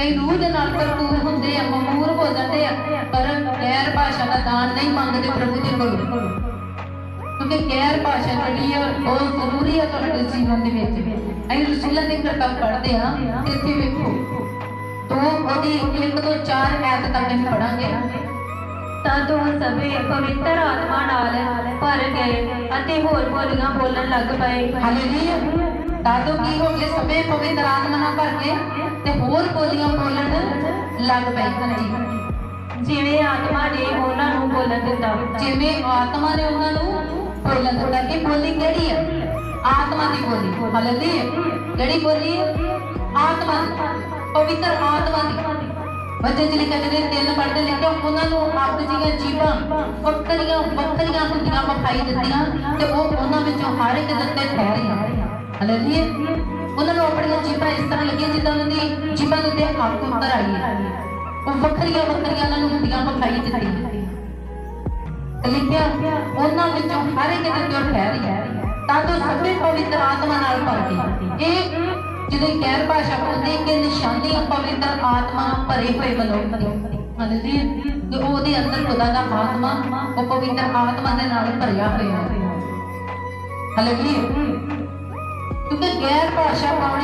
ਕਈ ਰੂਹ ਦੇ ਨਾਲ ਭਰਪੂਰ ਹੁੰਦੇ ਆ ਮਮੂਰ ਹੋ ਜਾਂਦੇ ਆ ਪਰ ਗੈਰ ਭਾਸ਼ਾ ਦਾ ਦਾਨ ਨਹੀਂ ਮੰਗਦੇ ਪ੍ਰਭੂ ਦੇ ਕੋਲੋਂ। ਕਿਉਂਕਿ ਗੈਰ ਭਾਸ਼ਾ ਜਿਹੜੀ ਆ ਬਹੁਤ ਜ਼ਰੂਰੀ ਆ ਤੁਹਾਡੇ ਜੀਵਨ ਦੇ ਵਿੱਚ। ਅਸੀਂ ਰਸੂਲਾਂ ਦੇ ਕਿਤਾਬ ਪੜ੍ਹਦੇ ਆ ਤੇ ਇੱਥੇ ਵੇਖੋ ਤੋਂ ਉਹਦੀ ਇੱਕ ਤੋਂ ਚਾਰ ਐਤ ਤੱਕ ਅਸੀਂ ਪੜਾਂਗੇ ਤਦ ਉਹ ਸਭੇ ਪਵਿੱਤਰ ਆਤਮਾ ਨਾਲ ਭਰ ਗਏ ਅਤੇ ਹੋਰ ਬੋਲੀਆਂ ਬੋਲਣ ਲੱਗ ਪਏ। ਹਾਲੇਲੂਇਆ। ਦਾਦੋ ਕੀ ਹੋ ਗਏ ਸਭੇ ਪਵਿੱਤਰ ਆਤਮਾ ਨਾਲ ਭਰ ਕੇ ਤੇ ਹੋਰ ਬੋਲੀਆਂ ਬੋਲਣ ਲੱਗ ਪਏ ਹਾਂਜੀ ਜਿਵੇਂ ਆਤਮਾ ਨੇ ਉਹਨਾਂ ਨੂੰ ਬੋਲਣ ਦਿੱਤਾ, ਜਿਵੇਂ ਆਤਮਾ ਨੇ ਉਹਨਾਂ ਨੂੰ ਬੋਲਣ ਦਿੱਤਾ। ਇਹ ਬੋਲੀ ਕਿਹੜੀ ਹੈ ਆਤਮਾ ਦੀ ਬੋਲੀ। ਹਾਲੇਲੂਇਆ। ਕਿਹੜੀ ਬੋਲੀ? ਆਤਮਾ। ਪਵਿੱਤਰ ਆਤਮਾ ਦੀ। ਬੱਚੇ ਜਿਹੜੇ ਕਹਿੰਦੇ ਤਿੰਨ ਪੜਦੇ ਲਿਖੇ, ਉਹਨਾਂ ਨੂੰ ਆਪ ਦੀਆਂ ਜੀਵਾਂ ਵੱਖਰੀਆਂ ਵੱਖਰੀਆਂ ਹੁੰਦੀਆਂ ਵਿਖਾਈ ਦਿੱਤੀਆਂ ਤੇ ਉਹ ਉਹਨਾਂ ਵਿੱਚੋਂ ਹਰ ਇੱਕ ਦੇ ਉੱਤੇ ਠਹਿਰੀਆਂ। ਹਾਲੇਲੂਇਆ। ਉਹਨਾਂ ਨੂੰ ਆਪਣੀਆਂ ਜੀਬਾਂ ਇਸ ਤਰ੍ਹਾਂ ਲੱਗੀਆਂ ਜਿੱਦਾਂ ਉਹਨਾਂ ਦੀ ਜੀਵਾਂ ਦੇ ਉੱਤੇ ਅੱਗ ਉੱਤਰ ਆਈ ਹੈ। ਉਹ ਵੱਖਰੀਆਂ ਵੱਖਰੀਆਂ ਉਹਨਾਂ ਨੂੰ ਹੁੰਦੀਆਂ ਵਿਖਾਈ ਦਿੱਤੀਆਂ ਲਿਖਿਆ ਉਹਨਾਂ ਵਿੱਚੋਂ ਹਰ ਇੱਕ ਦੇ ਉੱਤੇ ਠਹਿਰੀ ਤਾਂ ਜੋ ਸਭੇ ਪਵਿੱਤਰ ਆਤਮਾ ਨਾਲ ਭਰ ਇਹ ਜਦੋਂ ਗੈਰ ਭਾਸ਼ਾ ਬੋਲਦੇ ਕਿ ਨਿਸ਼ਾਨੀ ਪਵਿੱਤਰ ਆਤਮਾ ਭਰੇ ਹੋਏ ਮਨੁੱਖ ਦੀ ਹਾਲੇਲੂਇਆ ਤੇ ਉਹਦੇ ਅੰਦਰ ਖੁਦਾ ਦਾ ਆਤਮਾ, ਉਹ ਪਵਿੱਤਰ ਆਤਮਾ ਦੇ ਨਾਲ ਭਰਿਆ ਹੋਇਆ ਹੈ। ਹਾਲੇਲੂਇਆ। ਕਿਉਂਕਿ ਗੈਰ ਭਾਸ਼ਾ ਪਾਉਣੀ ਬਹੁਤ ਜ਼ਰੂਰੀ ਹੈ